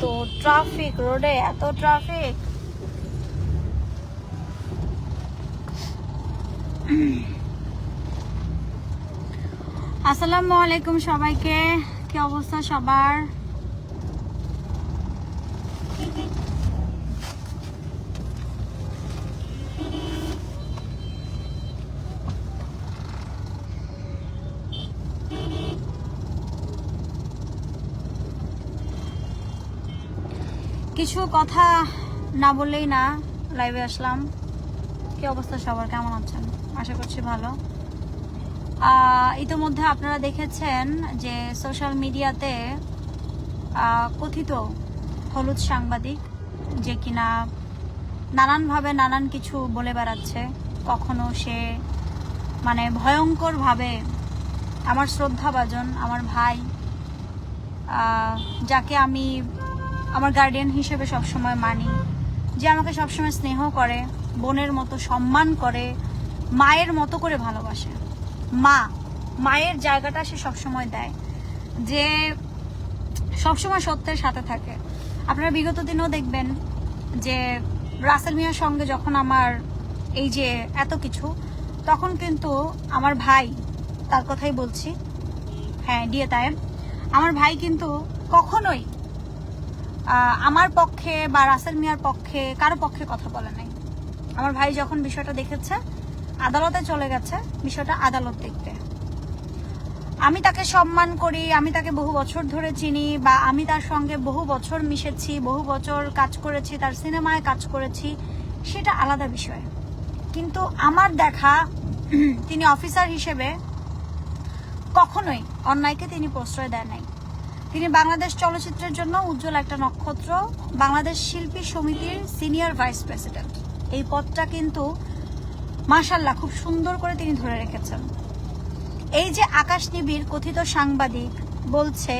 এত ট্রাফিক রোডে এত ট্রাফিক আসসালামু আলাইকুম সবাইকে। কি অবস্থা সবার? কিছু কথা না বললেই না লাইভে আসলাম। কি অবস্থা সবার? কেমন আছেন? আশা করছি ভালো। ইতোমধ্যে আপনারা দেখেছেন যে সোশ্যাল মিডিয়াতে কথিত হলুদ সাংবাদিক যে কিনা নানানভাবে নানান কিছু বলে বেড়াচ্ছে, কখনো সে মানে ভয়ঙ্করভাবে আমার শ্রদ্ধাভাজন, আমার ভাই যাকে আমি আমার গার্ডিয়ান হিসেবে সবসময় মানি, যে আমাকে সবসময় স্নেহ করে, বোনের মতো সম্মান করে, মায়ের মতো করে ভালোবাসে। মা, মায়ের জায়গাটা সে সবসময় দেয়, যে সবসময় সত্যের সাথে থাকে। আপনারা বিগত দিনেও দেখবেন যে রাসেল মিয়ার সঙ্গে যখন আমার এই যে এত কিছু, তখন কিন্তু আমার ভাই, তার কথাই বলছি হ্যাঁ ডিএ তায়েব আমার ভাই কিন্তু কখনোই আমার পক্ষে বা রাসেল মিয়ার পক্ষে কারও পক্ষে কথা বলে নাই। আমার ভাই যখন বিষয়টা দেখেছে, আদালতে চলে গেছে, বিষয়টা আদালত দেখতে। আমি তাকে সম্মান করি, আমি তাকে বহু বছর ধরে চিনি বা আমি তার সঙ্গে বহু বছর মিশেছি, বহু বছর কাজ করেছি, তার সিনেমায় কাজ করেছি, সেটা আলাদা বিষয়। কিন্তু আমার দেখা তিনি অফিসার হিসেবে কখনোই অন্যায়কে তিনি প্রশ্রয় দেয় নাই। তিনি বাংলাদেশ চলচ্চিত্রের জন্য উজ্জ্বল একটা নক্ষত্র, বাংলাদেশ শিল্পী সমিতির সিনিয়র ভাইস প্রেসিডেন্ট। এই পদটা কিন্তু মাশাল্লাহ খুব সুন্দর করে তিনি ধরে রেখেছেন। এই যে আকাশ নিবিড় কথিত সাংবাদিক বলছে,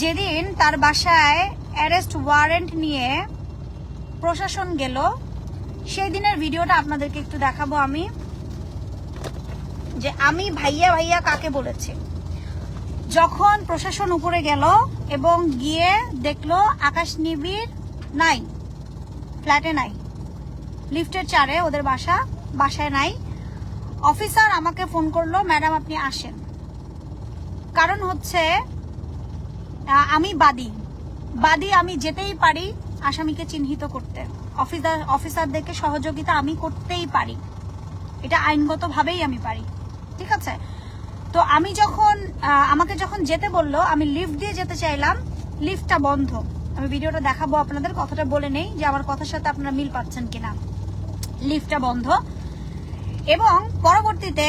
যেদিন তার বাসায় অ্যারেস্ট ওয়ারেন্ট নিয়ে প্রশাসন গেল সেই দিনের ভিডিওটা আপনাদেরকে একটু দেখাবো আমি, যে আমি ভাইয়া ভাইয়া কাকে বলেছি। যখন প্রশাসন উপরে গেল এবং গিয়ে দেখল আকাশ নিবিড় নাই, ফ্ল্যাটে নাই, লিফটের চারে ওদের বাসা, বাসায় নাই। অফিসার আমাকে ফোন করল, ম্যাডাম, আপনি আসেন। কারণ হচ্ছে আমি বাদী। বাদী আমি যেতেই পারি আসামিকে চিহ্নিত করতে। অফিসার, অফিসারদেরকে সহযোগিতা আমি করতেই পারি। এটা আইনগতভাবেই আমি পারি। ঠিক আছে? তো আমি যখন আমাকে যখন যেতে বলল, আমি লিফট দিয়ে যেতে চাইলাম লিফটটা বন্ধ। আমি ভিডিওটা দেখাবো আপনাদের, কথাটা বলে নেই যে আমার কথার সাথে আপনারা মিল পাচ্ছেন কিনা। লিফটটা বন্ধ। এবং পরবর্তীতে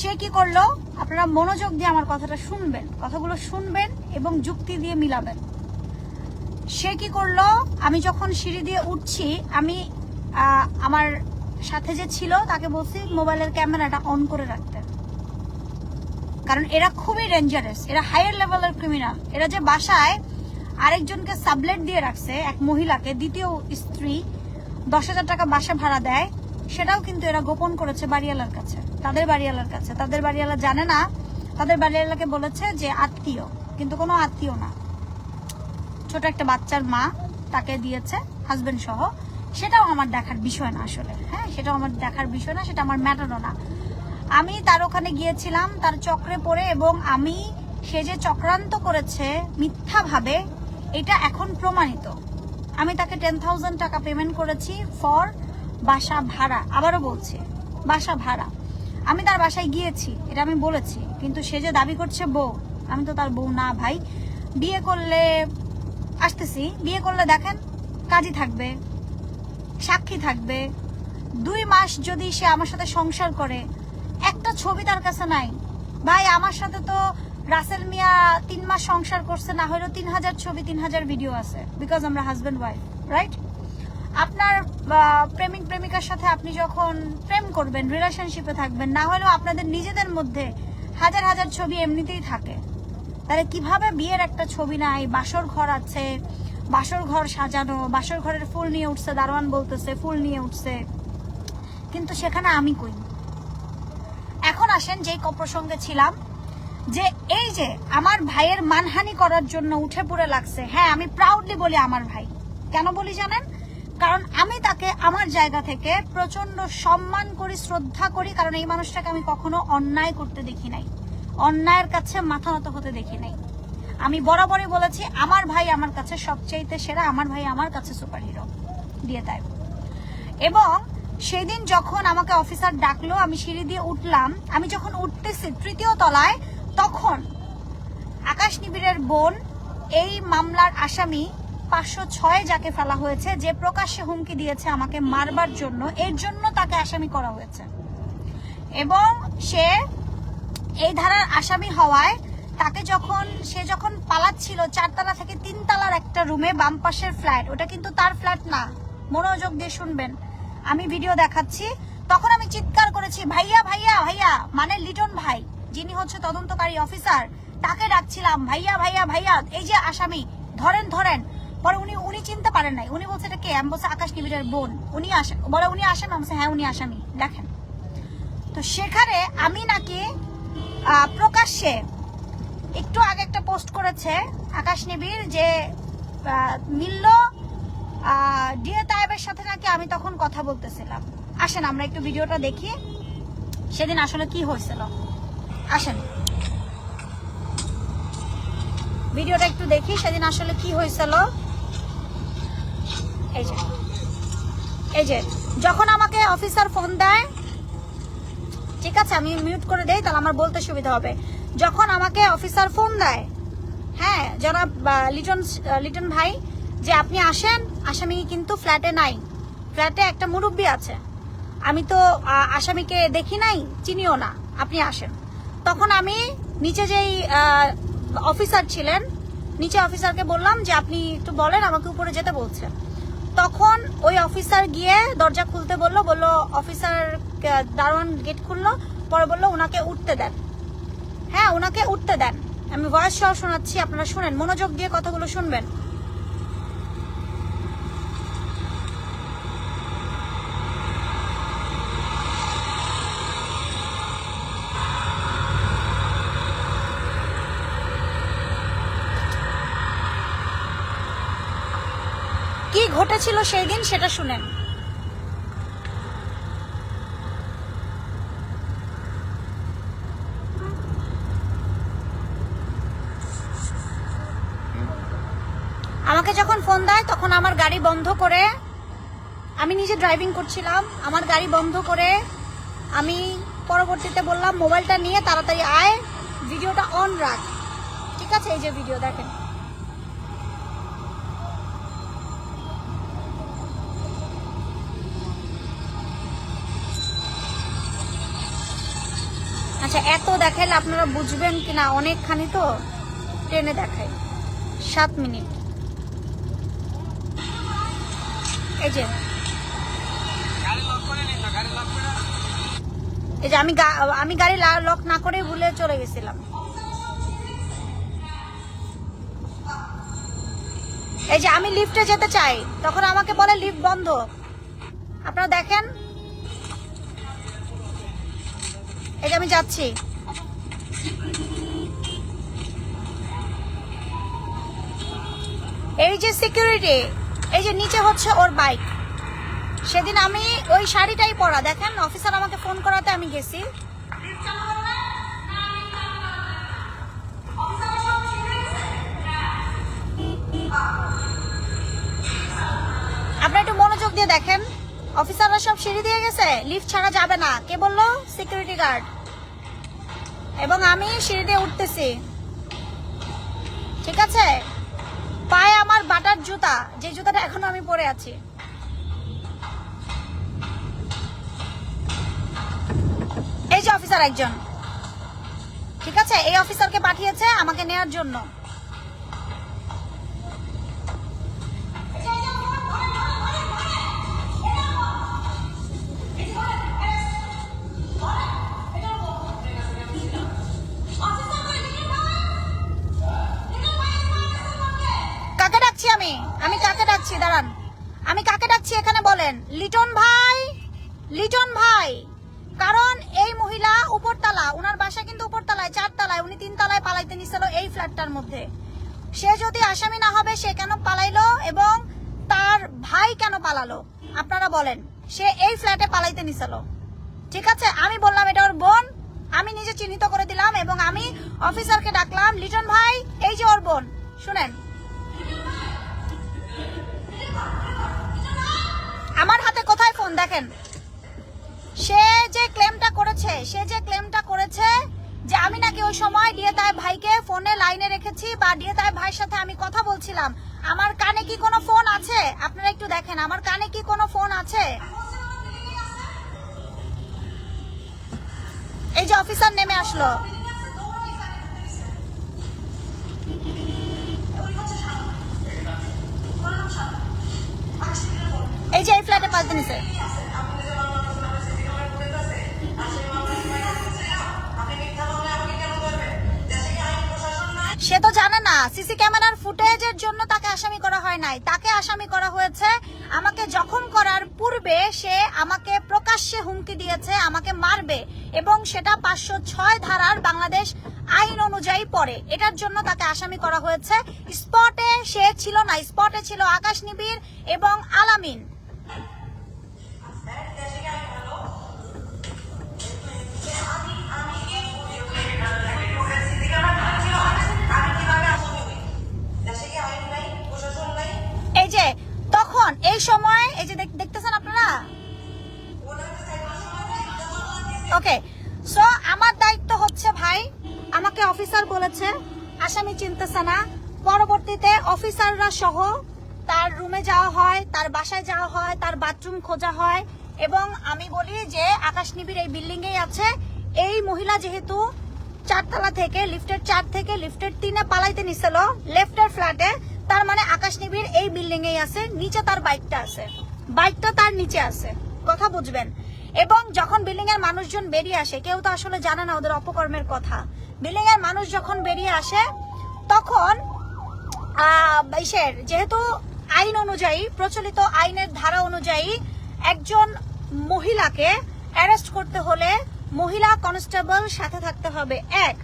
সে কি করল, আপনারা মনোযোগ দিয়ে আমার কথাটা শুনবেন, কথাগুলো শুনবেন এবং যুক্তি দিয়ে মিলাবেন। সে কি করল, আমি যখন সিঁড়ি দিয়ে উঠছি, আমি আমার সাথে যে ছিল, তাকে বলছি মোবাইলের ক্যামেরাটা অন করে রাখতে। কারণ এরা খুবই ডেঞ্জারাস এরা হায়ার লেভেলের ক্রিমিনাল এরা যে বাসায় আরেকজনকে সাবলেট দিয়ে রাখছে, এক মহিলাকে, দ্বিতীয় স্ত্রী, দশ হাজার টাকা বাসা ভাড়া দেয়, সেটাও কিন্তু এরা গোপন করেছে বাড়িওয়ালার কাছে, তাদের বাড়িওয়ালার কাছে। তাদের বাড়িওয়ালা জানে না, তাদের বাড়িওয়ালাকে বলেছে যে আত্মীয়, কিন্তু কোনো আত্মীয় না। ছোট একটা বাচ্চার মা তাকে দিয়েছে হাজবেন্ড সহ। সেটাও আমার দেখার বিষয় না আসলে হ্যাঁ? সেটাও আমার দেখার বিষয় না, সেটা আমার ম্যাটারও না। আমি তার ওখানে গিয়েছিলাম, তার চক্রে পড়ে এবং আমি সে যে চক্রান্ত করেছে মিথ্যাভাবে, এটা এখন প্রমাণিত। আমি তাকে টেন থাউজেন্ড টাকা পেমেন্ট করেছি ফর বাসা ভাড়া। আবারও বলছে, বাসা ভাড়া। আমি তার বাসায় গিয়েছি, এটা আমি বলেছি, কিন্তু সে যে দাবি করছে বউ, আমি তো তার বউ না ভাই। বিয়ে করলে, আসতেছি, বিয়ে করলে দেখেন কাজী থাকবে, সাক্ষী থাকবে। দুই মাস যদি সে আমার সাথে সংসার করে একটা ছবি তার কাছে নাই। ভাই, আমার সাথে তো রাসেল মিয়া তিন মাস সংসার করছে, না হলেও তিন হাজার ছবি, তিন হাজার ভিডিও আছে বিকজ আমরা হাজব্যান্ড ওয়াইফ রাইট আপনার প্রেমিক, প্রেমিকার সাথে আপনি যখন প্রেম করবেন রিলেশনশিপে থাকবেন, না হলেও আপনাদের নিজেদের মধ্যে হাজার হাজার ছবি এমনিতেই থাকে। তাহলে কীভাবে বিয়ের একটা ছবি নাই? বাসর ঘর আছে, বাসর ঘর সাজানো, বাসর ঘরের ফুল নিয়ে উঠছে, দারোয়ান বলতেছে, ফুল নিয়ে উঠছে। কিন্তু সেখানে আমি কই? এখন আসেন ক- প্রসঙ্গে ছিলাম, যে এই যে আমার ভাইয়ের মানহানি করার জন্য উঠে পড়ে লাগছে। হ্যাঁ আমি প্রাউডলি বলি আমার ভাই। কেন বলি জানেন? কারণ আমি তাকে আমার জায়গা থেকে প্রচণ্ড সম্মান করি, শ্রদ্ধা করি, কারণ এই মানুষটাকে আমি কখনো অন্যায় করতে দেখি নাই। অন্যায়ের কাছে মাথা নত হতে দেখি নাই। আমি বরাবরই বলেছি, আমার ভাই আমার কাছে সবচাইতে সেরা, আমার ভাই আমার কাছে সুপার হিরো দিয়ে তাই। এবং সেদিন যখন আমাকে অফিসার ডাকলো, আমি সিঁড়ি দিয়ে উঠলাম। আমি যখন উঠতেছি তৃতীয় তলায়, তখন আকাশ নিবিড়ের বোন, এই মামলার আসামি পাঁচশো ছয় যাকে ফেলা হয়েছে, যে প্রকাশ্যে হুমকি দিয়েছে আমাকে মারবার জন্য, এর জন্য তাকে আসামি করা হয়েছে। এবং সে এই ধারার আসামি হওয়ায় তাকে যখন, সে যখন পালাচ্ছিল চারতলা থেকে তিনতলার একটা রুমে বাম পাশের ফ্ল্যাট ওটা কিন্তু তার ফ্ল্যাট না। মনোযোগ দিয়ে শুনবেন। আমি ভিডিও দেখাচ্ছি। তখন আমি চিৎকার করেছি, ভাইয়া ভাইয়া ভাইয়া। মানে লিটন ভাই, যিনি হচ্ছে তদন্তকারী অফিসার তাকে ডাকছিলাম, ভাইয়া ভাইয়া ভাইয়া, এই যে আসামি, ধরেন ধরেন। পরে উনি উনি চিনতে পারেন নাই। উনি বলছে, এটা কে? আমি বলছে, আকাশ নিবিড়ের বোন। উনি আসে, বলে উনি আসামি, আমি হ্যাঁ উনি আসামি। দেখেন। তো সেখানে আমি নাকি প্রকাশ্যে একটু আগে একটা পোস্ট করেছে আকাশ নিবিড় যে মিলল ডিএ তায়েবের সাথে নাকি আমি তখন কথা বলতেছিলাম। আসেন, আমরা একটু ভিডিওটা দেখি। সেদিন আসলে কি হয়েছিল? আসেন। ভিডিওটা একটু দেখি, সেদিন আসলে কি হয়েছিল? এই যে। এই যে, যখন আমাকে অফিসার ফোন দেয়, ঠিক আছে, আমি মিউট করে দেই, তাহলে আমার বলতে সুবিধা হবে। যখন আমাকে অফিসার ফোন দেয় হ্যাঁ জনাব লিটন লিটন ভাই যে আপনি আসেন আসামি কিন্তু ফ্ল্যাটে নাই। ফ্ল্যাটে একটা মুরব্বি আছে। আমি তো আসামিকে দেখি নাই, চিনিও না, আপনি আসেন। তখন আমি নিচে যেই অফিসার ছিলেন, নিচে অফিসারকে বললাম যে আপনি একটু বলেন, আমাকে উপরে যেতে বলছে। তখন ওই অফিসার গিয়ে দরজা খুলতে বলল বলল, অফিসার দারোয়ান গেট খুললো। পরে বলল, ওনাকে উঠতে দেন। হ্যাঁ ওনাকে উঠতে দেন। আমি ভয়েস সহ শোনাচ্ছি, আপনারা শুনেন। মনোযোগ দিয়ে কথাগুলো শুনবেন। ঘটেছিল সেই দিন সেটা শুনেন। আমাকে যখন ফোন দেয়, তখন আমার গাড়ি বন্ধ করে আমি নিজে ড্রাইভিং করছিলাম। আমার গাড়ি বন্ধ করে আমি পরবর্তীতে বললাম, মোবাইলটা নিয়ে তাড়াতাড়ি আয়, ভিডিওটা অন রাখ। ঠিক আছে, এই যে ভিডিও দেখেন। আচ্ছা এত দেখাইলে আপনারা বুঝবেন কিনা? অনেকখানি তো ট্রেনে দেখাই। সাত মিনিট। এই যে। এই যে, আমি আমি গাড়ি লক না করে ভুলে চলে গেছিলাম। এই যে, আমি লিফটে যেতে চাই। তখন আমাকে বলে লিফট বন্ধ। আপনারা দেখেন? এই আমি যাচ্ছি। এই যে সিকিউরিটি এই যে নিচে হচ্ছে ওর বাইক সেদিন আমি ওই শাড়িটাই পরা, দেখেন অফিসার আমাকে ফোন করাতে আমি গেছি। আপনি একটু মনোযোগ দিয়ে দেখেন। অফিসাররা সব সিঁড়ি দিয়ে গেছে। লিফট ছাড়া যাবে না। কে বলল? সিকিউরিটি গার্ড এবং আমি সিঁড়ি দিয়ে উঠতেছি। ঠিক আছে? পায়ে আমার বাটার জুতা। যে জুতাটা এখনও আমি পরে আছি। এই যে অফিসার একজন। ঠিক আছে? এই অফিসারকে পাঠিয়েছে আমাকে নেয়ার জন্য। ডাকছি আমি। আমি কাকে ডাকছি? দাঁড়ান। আমি কাকে ডাকছি এখানে বলেন? লিটন ভাই? লিটন ভাই। কারণ এই মহিলা উপরতলা, উনার বাসা কিন্তু উপরতলায়, চারতলায়, উনি তিনতলা পালাইতে নিছিল এই ফ্ল্যাটটার মধ্যে। সে যদি আসামি না হবে, সে কেন পালাইলো এবং তার ভাই কেন পালালো? আপনারা বলেন। সে এই ফ্ল্যাটে পালাইতে নিছিল। ঠিক আছে? আমি বললাম, এটা ওর বোন। আমি নিজে চিহ্নিত করে দিলাম এবং আমি অফিসারকে ডাকলাম, লিটন ভাই, এই যে ওর বোন। শুনেন আমার হাতে কোথায় ফোন দেখেন? সে যে ক্লেমটা করেছে, সে যে ক্লেমটা করেছে যে আমি নাকি ওই সময় দিয়ে তাই ভাইকে ফোনে লাইনে রেখেছি বা দিয়ে তাই ভাইয়ের সাথে আমি কথা বলছিলাম। আমার কানে কি কোনো ফোন আছে? আপনারা একটু দেখেন, আমার কানে কি কোনো ফোন আছে? এই যে অফিসার নেমে আসলো এই যে এই ফ্ল্যাটে পাল্টে সে তো জানে না, সিসি ক্যামেরার ফুটেজের জন্য তাকে আসামি করা হয় নাই। তাকে আসামি করা হয়েছে, আমাকে জখম করার পূর্বে সে আমাকে প্রকাশ্যে হুমকি দিয়েছে, আমাকে মারবে, এবং সেটা পাঁচশো ছয় ধারার বাংলাদেশ আইন অনুযায়ী পড়ে। এটার জন্য তাকে আসামি করা হয়েছে। স্পটে সে ছিল না, স্পটে ছিল আকাশ নিবিড় এবং আলামিন। এই সময়, এই যে দেখ- দেখতেছেন আপনারা? ওকে সো আমার দায়িত্ব হচ্ছে ভাই, আমাকে অফিসার বলেছে, আসামি চিনতেছে না। পরবর্তীতে অফিসাররা সহ তার রুমে যাওয়া হয়, তার বাসায় যাওয়া হয়, তার বাথরুম খোঁজা হয় এবং আমি বলি যে আকাশ নিবিড় এই বিল্ডিং এই আছে। এই মহিলা যেহেতু চারতলা থেকে লিফটের চার থেকে লিফটের তিনে পালাইতে নিছিল লেফটের ফ্ল্যাটে তার মানে আকাশ নিবিড়, এই বিল্ডিং এই আছে। নিচে তার বাইকটা আছে। বাইকটা তার নিচে আছে। কথা বুঝবেন। এবং যখন বিল্ডিং এর মানুষজন বেরিয়ে আসে, কেউ তো আসলে জানে না ওদের অপকর্মের কথা। বিল্ডিং এর মানুষ যখন বেরিয়ে আসে, তখন যেহেতু আইন অনুযায়ী, প্রচলিত আইনের ধারা অনুযায়ী একজন মহিলাকে অ্যারেস্ট করতে হলে মহিলা কনস্টেবল সাথে থাকতে হবে। এক।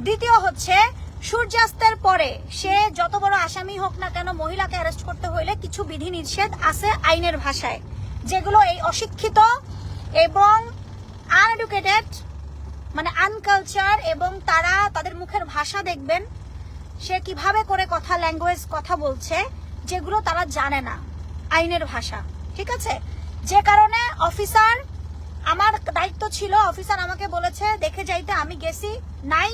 দ্বিতীয় হচ্ছে সূর্যাস্তের পরে সে যত বড় আসামি হোক না কেন মহিলাকে অ্যারেস্ট করতে হইলে কিছু বিধি নিষেধ আছে আইনের ভাষায়, যেগুলো এই অশিক্ষিত এবং আনএডুকেটেড মানে আনকালচার এবং তারা তাদের মুখের ভাষা দেখবেন, সে কীভাবে করে কথা ল্যাঙ্গুয়েজ কথা বলছে, যেগুলো তারা জানে না, আইনের ভাষা, ঠিক আছে? যে কারণে অফিসার আমার দায়িত্ব ছিল অফিসার আমাকে বলেছে, দেখে যাইতে, আমি গেছি, নাই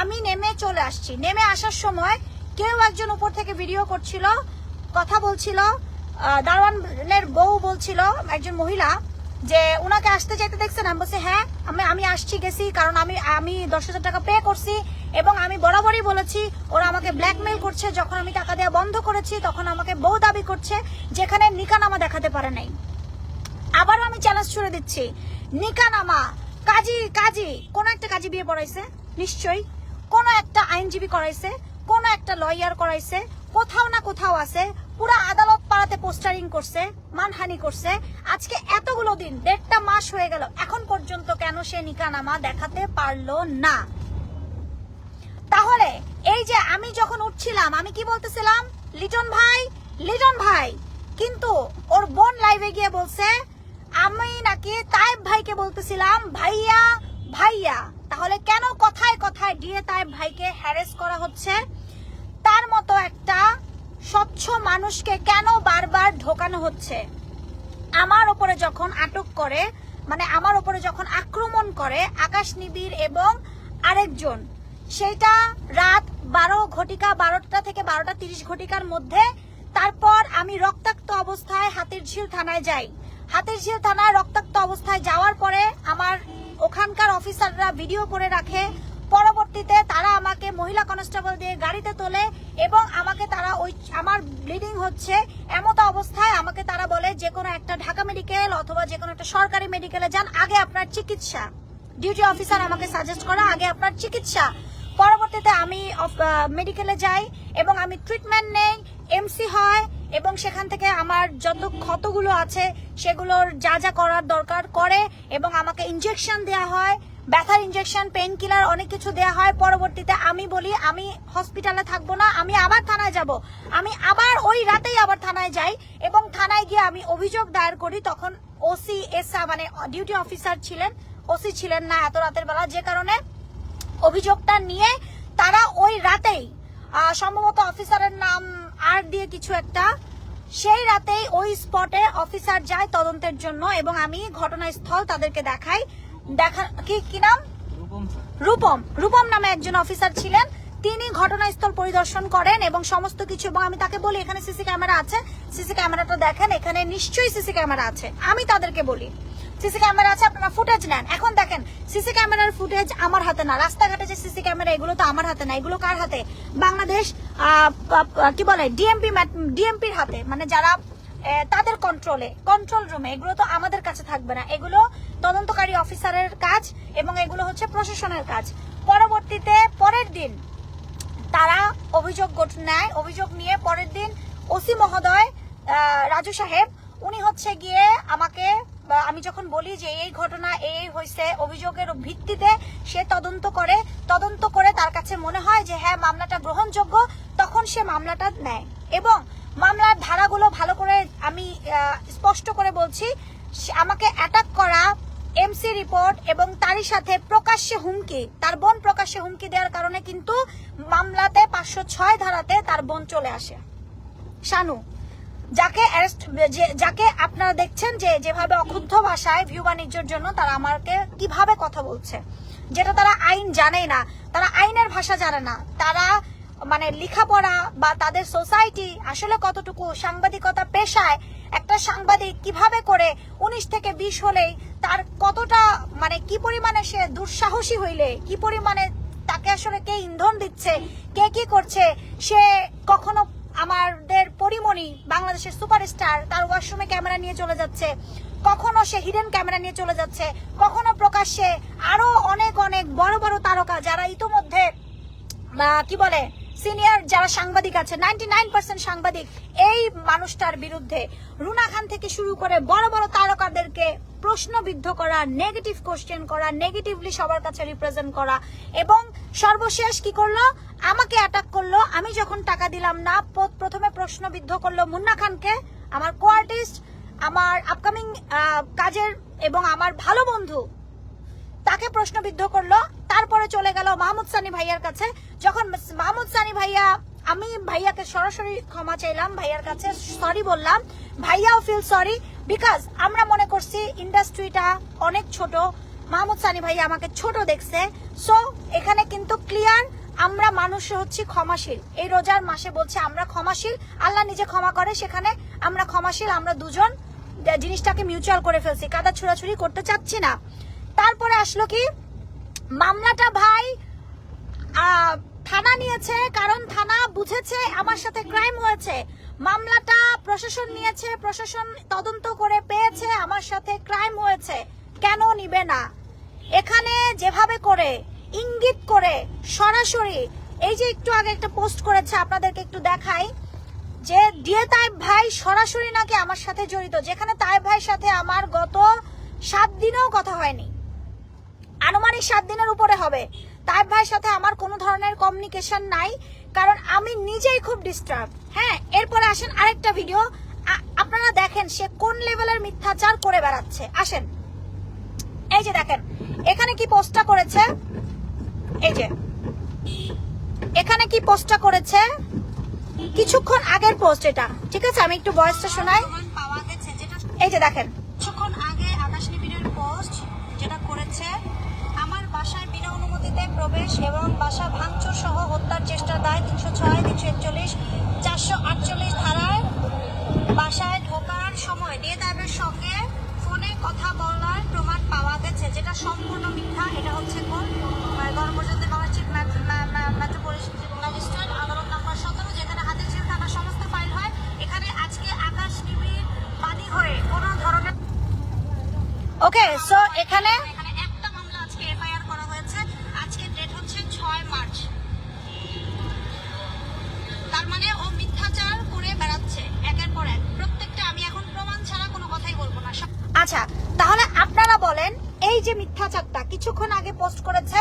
আমি নেমে চলে আসছি। নেমে আসার সময় কেউ একজন উপর থেকে ভিডিও করছিল, কথা বলছিল। দারোয়ানের বউ বলছিল, একজন মহিলা, যে ওনাকে আসতে চাইতে দেখছেন আমি বলছি হ্যাঁ আমি আমি আসছি, গেছি, কারণ আমি আমি দশ হাজার টাকা পে করছি এবং আমি বরাবরই বলেছি, ওরা আমাকে ব্ল্যাকমেল করছে। যখন আমি টাকা দেওয়া বন্ধ করেছি, তখন আমাকে বউ দাবি করছে, যেখানে নিকানামা দেখাতে পারে নাই। আবারও আমি চ্যালেঞ্জ ছুড়ে দিচ্ছি। নিকানামা, কাজী কাজী, কোন একটা কাজী বিয়ে পড়াইছে, নিশ্চয়ই। কোন একটা আইনজীবী করাইছে, কোন একটা লয়ার করাইছে, কোথাও না কোথাও আছে, পুরো আদালত পাড়াতে পোস্টারিং করছে, মানহানি করছে। আজকে এতগুলো দিন, দেড়টা মাস হয়ে গেল, এখন পর্যন্ত কেন সে নিকানামা দেখাতে পারল না? তাহলে এই যে আমি যখন উঠছিলাম, আমি কি বলতেছিলাম? লিটন ভাই লিটন ভাই, কিন্তু ওর বোন লাইভে গিয়ে বলছে, আমি নাকি তাইব ভাইকে বলতেছিলাম, ভাইয়া ভাইয়া। তাহলে কেন কথায় কথায় দিয়ে তাইব ভাইকে হ্যারেস করা হচ্ছে? তার মতো একটা স্বচ্ছ মানুষকে কেন বারবার ঢোকানো হচ্ছে? আমার ওপরে যখন আটক করে মানে আমার ওপরে যখন আক্রমণ করে আকাশ নিবিড় এবং আরেকজন সেটা রাত বারো ঘটিকা, বারোটা থেকে বারোটা তিরিশ ঘটিকার মধ্যে, তারপর আমি রক্তাক্ত অবস্থায় হাতির ঝিল থানায় যাই। হাতির ঝিল থানায় রক্তাক্ত অবস্থায় যাওয়ার পরে আমার ওখানকার অফিসাররা ভিডিও করে রাখে। পরবর্তীতে তারা আমাকে মহিলা কনস্টেবল দিয়ে গাড়িতে তোলে এবং আমাকে তারা ওই আমার ব্লিডিং হচ্ছে এমতো অবস্থায় আমাকে তারা বলে যে কোনো একটা ঢাকা মেডিকেল অথবা যে কোনো একটা সরকারি মেডিকেলে যান, আগে আপনার চিকিৎসা। ডিউটি অফিসার আমাকে সাজেস্ট করা, আগে আপনার চিকিৎসা। পরবর্তীতে আমি মেডিকেলে যাই এবং আমি ট্রিটমেন্ট নেই এমসি হয় এবং সেখান থেকে আমার যত ক্ষতগুলো আছে, সেগুলোর যা যা করার দরকার করে এবং আমাকে ইনজেকশন দেওয়া হয়, ব্যথার ইনজেকশন পেন কিলার অনেক কিছু দেওয়া হয়। পরবর্তীতে আমি বলি, আমি হসপিটালে থাকব না, আমি আবার থানায় যাব। আমি আবার ওই রাতেই আবার থানায় যাই এবং থানায় গিয়ে আমি অভিযোগ দায়ের করি, তখন ওসি এসা মানে ডিউটি অফিসার ছিলেন ওসি ছিলেন না এত রাতের বেলা। যে কারণে অভিযোগটা নিয়ে তারা ওই রাতেই সম্ভবত অফিসারের নাম আর দিয়ে কিছু একটা। সেই রাতেই ওই স্পটে অফিসার যায় তদন্তের জন্য এবং আমি ঘটনাস্থল তাদেরকে দেখাই। দেখা কি কি নাম? রূপম রূপম নামে একজন অফিসার ছিলেন। তিনি ঘটনাস্থল পরিদর্শন করেন এবং সমস্ত কিছু এবং আমি তাকে বলি এখানে সিসি ক্যামেরা আছে সিসি ক্যামেরাটা দেখেন এখানে নিশ্চয়ই সিসি ক্যামেরা আছে। আমি তাদেরকে বলি। সিসি ক্যামেরা আছে, আপনারা ফুটেজ নেন। এখন দেখেন, সিসি ক্যামেরার ফুটেজ আমার হাতে না। রাস্তাঘাটে যে সিসি ক্যামেরা, এগুলো তো আমার হাতে না। এগুলো কার হাতে? বাংলাদেশ কি বলে ডিএমপি ডিএমপির হাতে। মানে যারা তাদের কন্ট্রোলে কন্ট্রোল রুমে এগুলো তো আমাদের কাছে থাকবে না। এগুলো তদন্তকারী অফিসারের কাজ এবং এগুলো হচ্ছে প্রশাসনের কাজ। পরবর্তীতে, পরের দিন তারা অভিযোগ নেয়। অভিযোগ নিয়ে পরের দিন ওসি মহোদয় রাজু সাহেব, উনি হচ্ছে গিয়ে আমাকে আমি যখন বলি যে এই ঘটনা এই হয়েছে অভিযোগের ভিত্তিতে সে তদন্ত করে তদন্ত করে তার কাছে মনে হয় যে হ্যাঁ মামলাটা গ্রহণযোগ্য, তখন সে মামলাটা নেয়। এবং মামলার ধারাগুলো ভালো করে আমি স্পষ্ট করে বলছি আমাকে অ্যাটাক করা এমসি রিপোর্ট এবং তারই সাথে প্রকাশ্যে হুমকি, তার বোন প্রকাশ্যে হুমকি দেওয়ার কারণে কিন্তু মামলাতে পাঁচশো ছয় ধারাতে তার বোন চলে আসে। শানু যাকে অ্যারেস্ট যাকে আপনারা দেখছেন যে যেভাবে অক্ষুদ্ধ ভাষায় ভিউ বাণিজ্যের জন্য তারা আমাকে কীভাবে কথা বলছে, যেটা তারা আইন জানেই না, তারা আইনের ভাষা জানে না, তারা মানে লেখাপড়া বা তাদের সোসাইটি আসলে কতটুকু সাংবাদিকতা পেশায়, একটা সাংবাদিক কীভাবে করে উনিশ থেকে বিশ হলেই তার কতটা মানে কি পরিমাণে সে দুঃসাহসী হইলে, কি পরিমাণে তাকে আসলে কে ইন্ধন দিচ্ছে, কে কি করছে, সে কখনো আমাদের পরিমণি বাংলাদেশের সুপারস্টার, তার ওয়াশরুমে ক্যামেরা নিয়ে চলে যাচ্ছে। কখনো সে হিডেন ক্যামেরা নিয়ে চলে যাচ্ছে। কখনো প্রকাশ্যে আরও অনেক অনেক বড় বড় তারকা যারা ইতোমধ্যে কি বলে সিনিয়র যারা সাংবাদিক আছে নাইনটি নাইন পার্সেন্ট সাংবাদিক এই মানুষটার বিরুদ্ধে রুনা খান থেকে শুরু করে বড় বড় তারকাদেরকে প্রশ্নবিদ্ধ করা নেগেটিভ কোশ্চেন করা নেগেটিভলি সবার কাছে রিপ্রেজেন্ট করা এবং সর্বশেষ কি করল? আমাকে অ্যাটাক করল। আমি যখন টাকা দিলাম না প্রথমে প্রশ্নবিদ্ধ করল মুন্না খানকে, আমার কো আর্টিস্ট আমার আপকামিং কাজের এবং আমার ভালো বন্ধু তাকে প্রশ্নবিদ্ধ করল। তারপরে চলে গেল মাহমুদ সানি ভাইয়ার কাছে। যখন মাহমুদ সানি ভাইয়া, আমি ভাইয়াকে সরাসরি ক্ষমা চাইলাম, ভাইয়ার কাছে সরি বললাম। ভাইয়াও ফিল সরি বিকজ আমরা মনে করছি ইন্ডাস্ট্রিটা অনেক ছোট। মাহমুদ সানি ভাইয়া আমাকে ছোট দেখছে। সো এখানে কিন্তু ক্লিয়ার আমরা মানুষ হচ্ছি ক্ষমাশীল। এই রোজার মাসে বলছে আমরা ক্ষমাশীল। আল্লাহ নিজে ক্ষমা করে, সেখানে আমরা ক্ষমাশীল। আমরা দুজন জিনিসটাকে মিউচুয়াল করে ফেলছি। কাদা ছুড়াছুড়ি করতে চাচ্ছি না। তারপরে আসলো কি? মামলাটা ভাই থানা নিয়েছে, কারণ থানা বুঝেছে আমার সাথে ক্রাইম হয়েছে। মামলাটা প্রশাসন নিয়েছে, প্রশাসন তদন্ত করে পেয়েছে, আমার সাথে ক্রাইম হয়েছে। কেন নিবে না? এখানে যেভাবে করে, ইঙ্গিত করে, সরাসরি, এই যে একটু আগে একটা পোস্ট করেছে, আপনাদেরকে একটু দেখাই, যে দিয়ে তাই ভাই সরাসরি নাকি আমার সাথে জড়িত, যেখানে তাই ভাইয়ের সাথে আমার গত সাত দিনেও কথা হয়নি। আনুমানিক সাত দিনের উপরে হবে। তাইব ভাইয়ের সাথে আমার কোনো ধরনের কমিউনিকেশন নাই, কারণ আমি নিজেই খুব ডিস্টার্ব হ্যাঁ এরপরে আসেন আরেকটা ভিডিও আপনারা দেখেন সে কোন লেভেলের মিথ্যাচার করে বেড়াচ্ছে। আসেন। এই যে দেখেন, এখানে কি পোস্টটা করেছে? এই যে, এখানে কি পোস্টটা করেছে? কিছুক্ষণ আগের পোস্ট এটা। ঠিক আছে, আমি একটু বয়সটা শোনাই। এই যে দেখেন কিছুক্ষণ আগে আকাশ নিবিড়ের পোস্ট যেটা করেছে আমার বাসায় বিনা অনুমতিতে প্রবেশ এবং বাসা ভাঙচুর সহ হত্যার চেষ্টার দায় তিনশো ছয়, তিনশো একচল্লিশ, চারশো আটচল্লিশ ধারায় বাসায় ঢোকার সময় দিয়ে তাদের সঙ্গে ফোনে কথা বলার প্রমাণ পাওয়া গেছে, যেটা সম্পূর্ণ মিথ্যা। এটা হচ্ছে কোন? গণপ্রজাতন্ত্রী বাংলা চিফ মেট্রোপলিটন ম্যাজিস্ট্রেট আদালত নম্বর সতেরো, যেখানে হাতির ঝিল থানার সমস্ত ফাইল হয়। এখানে আজকে আকাশ নিবিড় বাদী হয়ে কোনো ধরনের ওকে সো এখানে এখানে একটা মামলা আজকে এফআইআর করা হয়েছে আজকে ডেট হচ্ছে ছয় মার্চ তার মানে ও মিথ্যাচার করে বেড়াচ্ছে একের পর এক প্রত্যেকটা আমি এখন প্রমাণ ছাড়া কোনো কথাই বলব না সব- আচ্ছা তাহলে আপনারা বলেন, এই যে মিথ্যাচারটা কিছুক্ষণ আগে পোস্ট করেছে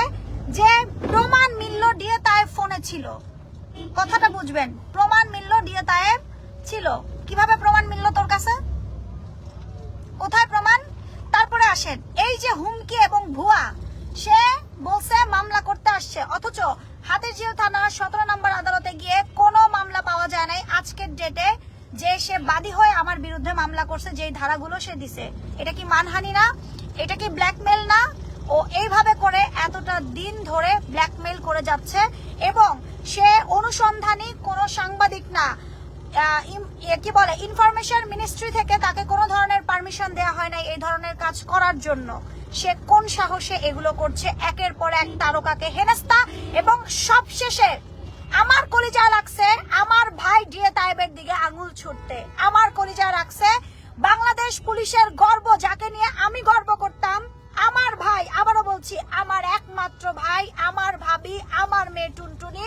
যে প্রমাণ মিলল ডিএ তায়েব ফোনে ছিল। কথাটা বুঝবেন, প্রমাণ মিলল ডিএ তায়েব ছিল। কীভাবে প্রমাণ মিলল তোর কাছে? কোথায় প্রমাণ? তারপরে আসেন, এই যে হুমকি এবং ভুয়া, সে বলছে মামলা করতে আসছে। অথচ হাতিরঝিল থানা সতেরো নম্বর আদালতে গিয়ে কোনো মামলা পাওয়া যায় নাই আজকের ডেটে যে সে বাদী হয়ে আমার বিরুদ্ধে মামলা করছে, যেই ধারাগুলো সে দিছে। এটা কি মানহানি না? এটা কি ব্ল্যাকমেল না? ও এইভাবে করে এতটা দিন ধরে ব্ল্যাকমেল করে যাচ্ছে এবং সে অনুসন্ধানী, কোনো সাংবাদিক না। কি বলে ইনফরমেশন মিনিস্ট্রি থেকে তাকে কোনো ধরনের পারমিশন দেওয়া হয় নাই এই ধরনের কাজ করার জন্য। সে কোন সাহসে এগুলো করছে? একের পর এক তারকাকে হেনস্তা এবং সবশেষে আমার কলিজা লাগছে আমার ভাই ডিএ তাইবের দিকে আঙুল ছুটতে। আমার কলিজা রাখছে বাংলাদেশ পুলিশের গর্ব যাকে নিয়ে আমি গর্ব করতাম। আমার ভাই, আবারও বলছি, আমার একমাত্র ভাই, আমার ভাবি, আমার মেয়ে টুনটুনি,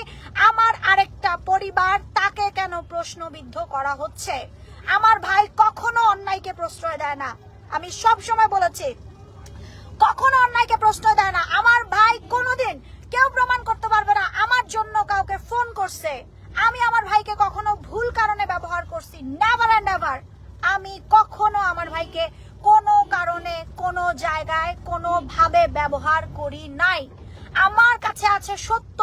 আমার আরেকটা পরিবার, তাকে কেন প্রশ্নবিদ্ধ করা হচ্ছে? আমার ভাই কখনো অন্যায়কে প্রশ্রয় দেয় না। আমি সব সময় বলেছি, কখনো অন্যায়কে প্রশ্ন দেয় না। আমার ভাই কোনোদিন কেউ প্রমাণ করতে পারবে না, আমার জন্য কাউকে ফোন করছে। আমি আমার ভাইকে কখনো ভুল কারণে ব্যবহার করছি নেভার অ্যান্ড নেভার আমি কখনো আমার ভাইকে কোনো কারণে, কোনো জায়গায় কোনো ভাবে ব্যবহার করি নাই। আমার কাছে আছে সত্য।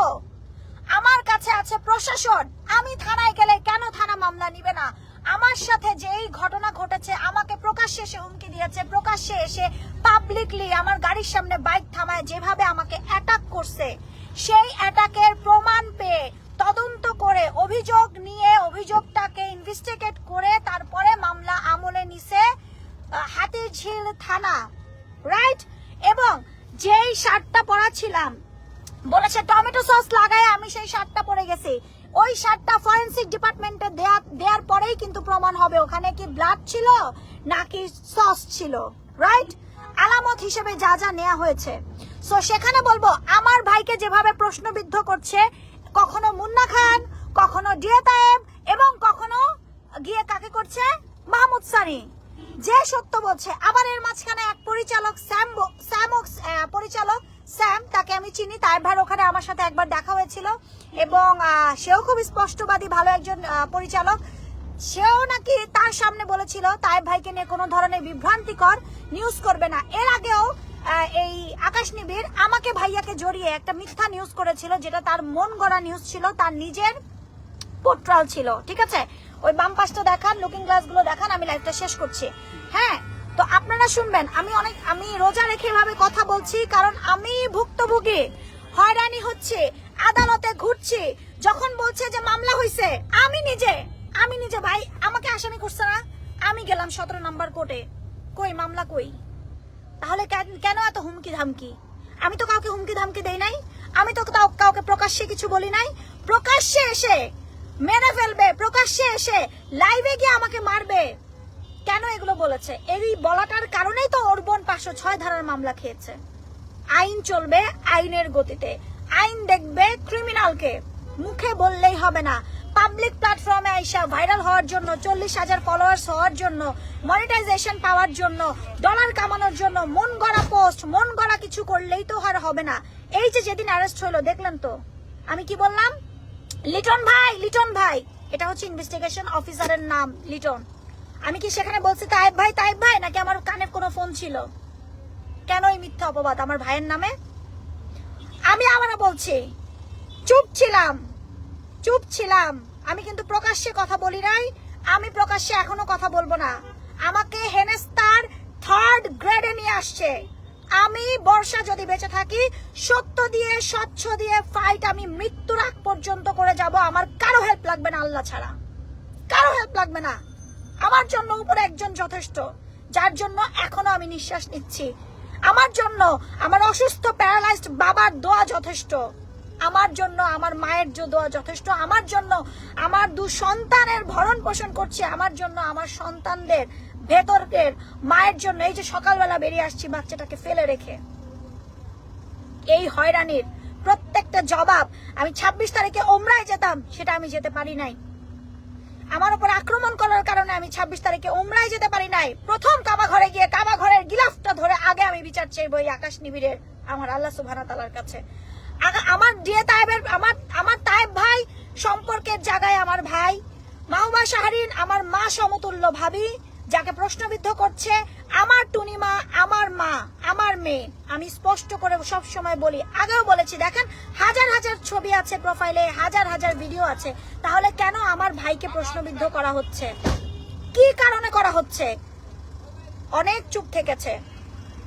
আমার কাছে আছে প্রশাসন। আমি থানায় গেলে কেন থানা মামলা নিবে না? আমার সাথে যেই ঘটনা ঘটেছে, আমাকে প্রকাশ্যে এসে হুমকি দিয়েছে। প্রকাশ্যে এসে পাবলিকলি আমার গাড়ির সামনে বাইক থামায়, যেভাবে আমাকে অ্যাটাক করছে। সেই অ্যাটাকের প্রমাণ পেয়ে তদন্ত করে অভিযোগ নিয়ে অভিযোগটাকে ইনভেস্টিগেট করে তারপরে মামলা আমলে নিছে আহ, হাতিরঝিল থানা রাইট এবং যেই শার্টটা পরা ছিলাম বলেছে টমেটো সস লাগায় আমি সেই শার্টটা পরে গেছি। ওই শার্টটা ফরেন্সিক ডিপার্টমেন্টে দেওয়ার পরেই কিন্তু প্রমাণ হবে ওখানে কি ব্লাড ছিল নাকি সস ছিল রাইট আলামত হিসেবে যা যা নেওয়া হয়েছে। সো সেখানে বলব, আমার ভাইকে যেভাবে প্রশ্নবিদ্ধ করছে, কখনো মুন্না খান, কখনো ডিয়া তায়েব, এবং কখনো গিয়ে কাকে করছে? মাহমুদ সানি। যে সত্য বলছে, আবার এর মাঝখানে এক পরিচালক, স্যাম স্যাম পরিচালক, স্যাম, তাকে আমি চিনি তার ভাই ওখানে আমার সাথে একবার দেখা হয়েছিল, এবং সেও খুব স্পষ্টবাদী, ভালো একজন পরিচালক। সেও নাকি তার সামনে বলেছিল তাই ভাইকে নিয়ে কোনো ধরনের বিভ্রান্তিকর নিউজ করবে না। এর আগেও এই আকাশ নিবিড় আমাকে ভাইয়াকে জড়িয়ে একটা মিথ্যা নিউজ করেছিল, যেটা তার মন গড়া নিউজ ছিল, তার নিজের পোর্ট্রাল ছিল, ঠিক আছে? ওই বাম পাশটা দেখান লুকিং গ্লাসগুলো দেখান, আমি লাইভটা শেষ করছি। হ্যাঁ তো আপনারা শুনবেন, আমি অনেক, আমি রোজা রেখে এভাবে কথা বলছি, কারণ আমি ভুক্তভোগী, হয়রানি হচ্ছে, আদালতে ঘুরছি, যখন বলছে যে মামলা হয়েছে আমি নিজে আমি নিজে ভাই, আমাকে আসামি করছে না, আমি গেলাম সতেরো নাম্বার কোর্টে কই, মামলা কই? তাহলে কেন- এত হুমকি ধামকি আমি তো কাউকে হুমকি ধামকি দেই নাই। আমি তো কাউ- কাউকে প্রকাশ্যে কিছু বলি নাই। প্রকাশ্যে এসে, মেরে ফেলবে, প্রকাশ্যে এসে লাইভে গিয়ে আমাকে মারবে। কেন এগুলো বলেছে? এই বলাটার কারণেই তো ওর বোন পাঁচশো ছয় ধারার মামলা খেয়েছে। আইন চলবে আইনের গতিতে। আইন দেখবে ক্রিমিনালকে মুখে বললেই হবে না। পাবলিক প্ল্যাটফর্মে আইসা ভাইরাল হওয়ার জন্য, চল্লিশ হাজার ফলোয়ার্স হওয়ার জন্য মনিটাইজেশন পাওয়ার জন্য ডলার কামানোর জন্য, মন গড়া পোস্ট মন গড়া কিছু করলেই তো আর হবে না। এই যে যেদিন অ্যারেস্ট হলো দেখলেন তো? আমি কি বললাম? লিটন ভাই লিটন ভাই, এটা হচ্ছে ইনভেস্টিগেশন অফিসারের নাম, লিটন। আমি কি সেখানে বলছি তাইব ভাই তাইব ভাই, নাকি আমার কানে কোনো ফোন ছিল? কেন এই মিথ্যা অপবাদ? আমার ভাইয়ের নামে? আমি আবারও বলছি চুপ ছিলাম। চুপ ছিলাম। আমি কিন্তু প্রকাশ্যে কথা বলি নাই। আমি প্রকাশ্যে এখনও কথা বলব না। আমাকে হেনেস্তার থার্ড গ্রেডে নিয়ে আসছে। আমি বর্ষা যদি বেঁচে থাকি, সত্য দিয়ে, স্বচ্ছ দিয়ে ফাইট আমি মৃত্যুর আগ পর্যন্ত করে যাব। আমার কারও হেল্প লাগবে না আল্লাহ ছাড়া। কারও হেল্প লাগবে না। আমার জন্য উপরে একজন যথেষ্ট, যার জন্য এখনও আমি নিঃশ্বাস নিচ্ছি। আমার জন্য আমার অসুস্থ প্যারালাইজড বাবার দোয়া যথেষ্ট। আমার জন্য, আমার মায়ের দোয়া যথেষ্ট। আমার জন্য, আমার দু সন্তানের ভরণ পোষণ করছে, আমার জন্য, আমার সন্তানদের ভেতরের মায়ের জন্য। এই যে সকালবেলা বেরিয়ে আসছি বাচ্চাটাকে ফেলে রেখে। এই হয়রানির প্রত্যেকটা জবাব আমি ছাব্বিশ তারিখে ওমরায় যেতাম, সেটা আমি যেতে পারি নাই। আমার উপর আক্রমণ করার কারণে আমি ছাব্বিশ তারিখে উমরায় যেতে পারি নাই। প্রথম কাবা ঘরে গিয়ে কাবা ঘরের গিলাফটা ধরে আগে আমি বিচার চাইব এই আকাশ নিবিড়ের আমার আল্লাহ সুবহানা তালার কাছে। আমার ডিএ তাইবের, আমার আমার তাইব ভাই সম্পর্কের জায়গায় আমার ভাই। মাহবা শাহরিন আমার মা সমতুল্য ভাবি, যাকে প্রশ্নবিদ্ধ করছে, আমার টুনিমা, আমার মা, আমার মেয়ে। আমি স্পষ্ট করে সব সময় বলি, আগেও বলেছি, দেখেন, হাজার হাজার ছবি আছে প্রোফাইলে, হাজার হাজার ভিডিও আছে। তাহলে কেন আমার ভাইকে প্রশ্নবিদ্ধ করা হচ্ছে? কি কারণে করা হচ্ছে? অনেক চুপ থেকেছে।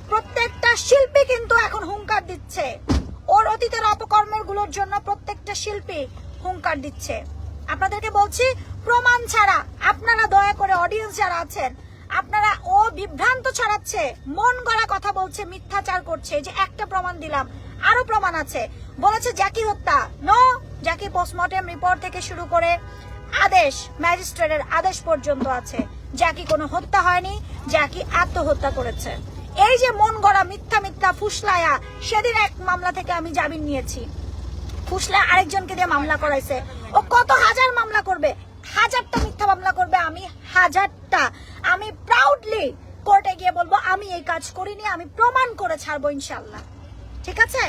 প্রত্যেকটা শিল্পী কিন্তু এখন হুঙ্কার দিচ্ছে। ওর অতীতের অপকর্মেরগুলোর জন্য প্রত্যেকটা শিল্পী হুঙ্কার দিচ্ছে। আপনাদেরকে বলছি, প্রমাণ ছাড়া, আপনারা দয়া করে অডিয়েন্স যারা আছেন, আপনারা ও বিভ্রান্ত ছড়াচ্ছে, মন গড়া কথা বলছে, মিথ্যাচার করছে যে একটা প্রমাণ দিলাম, আরও প্রমাণ আছে। বলেছে জ্যাকি হত্যা। নো জ্যাকি পোস্টমর্টেম রিপোর্ট থেকে শুরু করে আদেশ ম্যাজিস্ট্রেটের আদেশ পর্যন্ত আছে। জ্যাকি কোনো হত্যা হয়নি জ্যাকি আত্মহত্যা করেছে। এই যে মন গড়া মিথ্যা মিথ্যা ফুসলায়া, সেদিন এক মামলা থেকে আমি জামিন নিয়েছি। ফুসলা আরেকজনকে দিয়ে মামলা করাইছে। ও কত হাজার মামলা করবে? হাজারটা মিথ্যা মামলা করবে আমি, হাজারটা। আমি প্রাউডলি কোর্টে গিয়ে বলব, আমি এই কাজ করিনি, আমি প্রমাণ করে ছাড়বো ইনশাল্লাহ ঠিক আছে?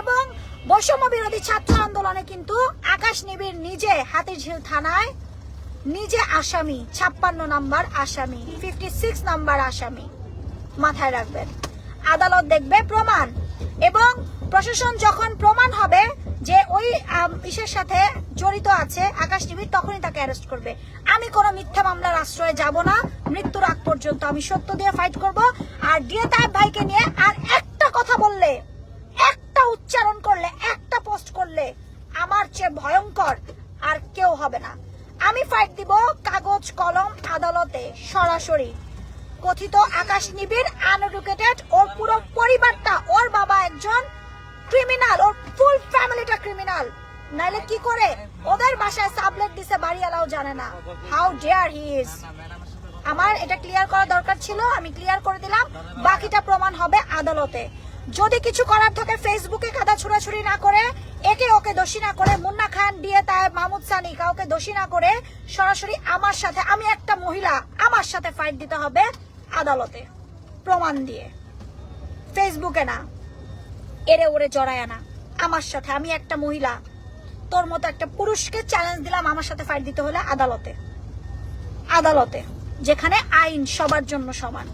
এবং বৈষম্য বিরোধী ছাত্র আন্দোলনে কিন্তু আকাশ নিবিড় নিজে হাতিঝিল থানায়, নিজে আসামি, ছাপ্পান্ন নাম্বার আসামি ফিফটি সিক্স নাম্বার আসামি। মাথায় রাখবেন। আদালত দেখবে প্রমাণ এবং প্রশাসন যখন প্রমাণ হবে যে ওই ইসের সাথে জড়িত আছে আকাশ নিবিড় তখনই তাকে অ্যারেস্ট করবে। আমি কোনো মিথ্যা মামলার আশ্রয়ে যাব না। মৃত্যুর আগ পর্যন্ত আমি সত্য দিয়ে ফাইট করব। আর ডিএ তাইব ভাইকে নিয়ে আর একটা কথা বললে, একটা উচ্চারণ করলে, একটা পোস্ট করলে আমার চেয়ে ভয়ঙ্কর আর কেউ হবে না। আমি ফাইট দিব কাগজ, কলম, আদালতে, সরাসরি। কথিত আকাশ নিবিড় আনএডুকেটেড ওর পুরো পরিবারটা, ওর বাবা একজন ক্রিমিনাল ওর ফুল ফ্যামিলিটা ক্রিমিনাল নাইলে কি করে? ওদের বাসায় সাবলেট দিছে, বাড়িওয়ালাও জানে না। হাউ ডেয়ার হি ইজ আমার এটা ক্লিয়ার করা দরকার ছিল, আমি ক্লিয়ার করে দিলাম। বাকিটা প্রমাণ হবে আদালতে। যদি কিছু করার থাকে ফেসবুকে কাদা ছুড়াছুড়ি না করে, একে ওকে দোষী না করে, মুন্না খান দিয়ে তাই মাহমুদ সানি কাউকে দোষী না করে, সরাসরি আমার সাথে, আমি একটা মহিলা, আমার সাথে ফাইট দিতে হবে। আদালতে। প্রমাণ দিয়ে। ফেসবুকে না। এরে ওরে জড়ায় না আমার সাথে আমি একটা মহিলা। তোর মতো একটা পুরুষকে চ্যালেঞ্জ দিলাম আমার সাথে ফাইট দিতে হলে আদালতে। আদালতে, যেখানে আইন সবার জন্য সমান।